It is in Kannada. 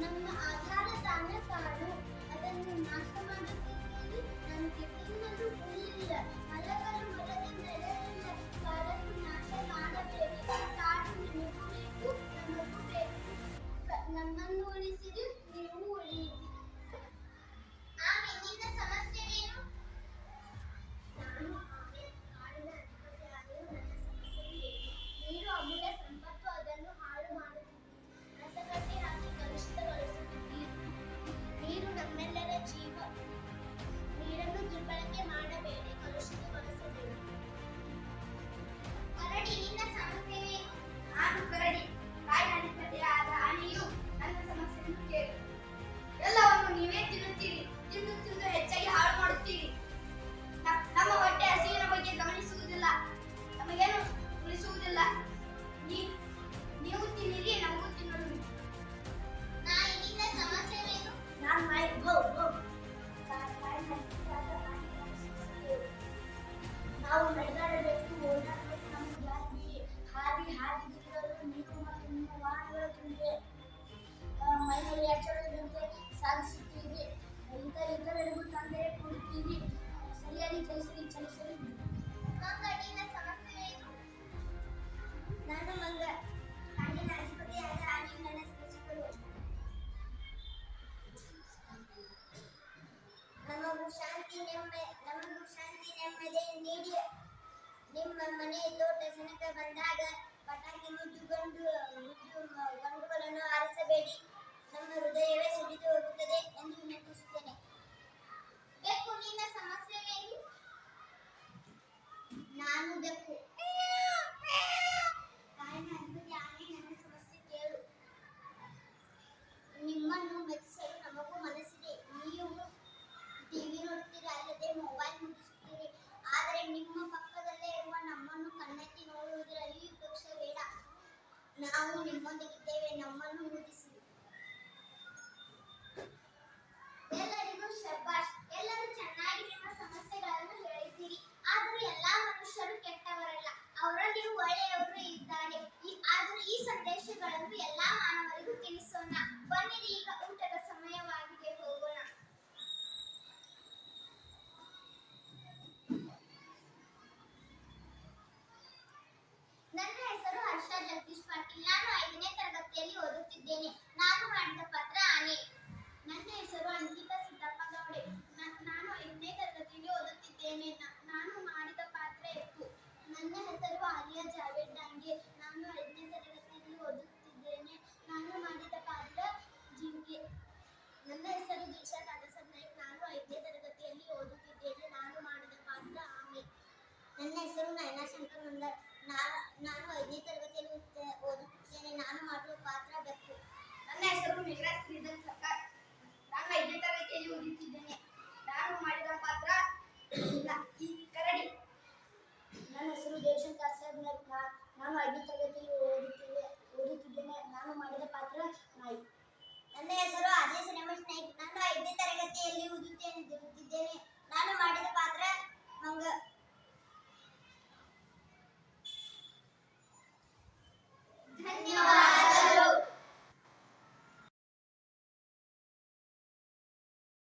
ನನ್ನ ಆಧಾರ ತಾಣ ಸರಿಯಾಗಿ ಚಲಿಸಲಿ ಚಲಿಸಲಿ ಮಂಗಡಿನ ಏನು ನಾನು ಮಂಗ ಕಾಡಿನ ಅಧಿಪತಿಯಾದ ಆನೆ ಸ್ಪರ್ಶಿಸಲು ನಮಗೂ ಶಾಂತಿ ನೆಮ್ಮದಿ ನಮಗೂ ಶಾಂತಿ ನೆಮ್ಮದಿ ನೀಡಿ ನಿಮ್ಮ ಮನೆ ತೋಟ ಸೆಣಕ ಬಂದಾಗ ಪಟಾಕಿ ಮುದ್ದು ಗಂಡು ಮುದ್ದು ಗಂಡುಗಳನ್ನು ಆರಿಸಬೇಡಿ ನಮ್ಮ ನಾವು ನಿಮ್ಮೊಂದಿಗಿದ್ದೇವೆ, ನಮ್ಮನ್ನು ಮುಗಿಸಿ ಎಲ್ಲರಿಗೂ ಶಬಾಷ್, ಎಲ್ಲರೂ ಚೆನ್ನಾಗಿ ನಿಮ್ಮ ಸಮಸ್ಯೆಗಳನ್ನು ಹೇಳಿದ್ದೀರಿ. ಆದರೂ ಎಲ್ಲಾ ಮನುಷ್ಯರು ಕೆಟ್ಟವರಲ್ಲ, ಅವರಲ್ಲಿ ಒಳ್ಳೆಯವರು ಇದ್ದಾರೆ. ಆದರೂ ಈ ಸಂದೇಶಗಳನ್ನು ಎಲ್ಲಾ ಮಾನವರಿಗೂ ತಿಳಿಸೋಣ. ಬನ್ನಿರಿ, ಈಗ ನನ್ನ ಹೆಸರು ದೀಕ್ಷಾ ದಾದಾಸಬ್ ನಾಯ್ಕ್ ನಾನು ಐದನೇ ತರಗತಿಯಲ್ಲಿ ಓದುತ್ತಿದ್ದೇನೆ, ನಾನು ಮಾಡಿದ ಪಾತ್ರ ಆಮೆ. ನನ್ನ ಹೆಸರು ನಯನಾ ಶಂಕರ್ ನಾನು ನಾನು ಐದನೇ ತರಗತಿಯಲ್ಲಿ ಓದುತ್ತಿದ್ದೇನೆ, ನಾನು ಮಾಡುವ ಪಾತ್ರ ಬೆಕ್ಕು. ನನ್ನ ಹೆಸರು ಮೇಘರಾಜ್ ಶ್ರೀಧರ್ ಸರ್ಕಾರ್. ನಾನು ಐದನೇ ತರಗತಿಯಲ್ಲಿ ಓದುತ್ತಿದ್ದೇನೆ. ನಾನು ಮಾಡಿದ ಪಾತ್ರ ಕರಡಿ. ನನ್ನ ಹೆಸರು ದೇವಶಂಕರ್ ಸಾಹೇಬ್ ನಾಯ್ಕ್. ನಾನು ಐದನೇ ತರಗತಿಯಲ್ಲಿ ಓದುತ್ತಿದ್ದೆ ಓದುತ್ತಿದ್ದೇನೆ, ನಾನು ಮಾಡಿದ ಪಾತ್ರ ನಾಯಿ. ನನ್ನ ಹೆಸರು ಅಜಯ್ ಸಿನಿಮಸ್ ನಾಯ್ಕ್. ನಾನು ಐದನೇ ತರಗತಿಯಲ್ಲಿ ಓದುತ್ತೇನೆ ತಿರುಗುತ್ತಿದ್ದೇನೆ ನಾನು ಮಾಡಿದ ಪಾತ್ರ ಹಂಗ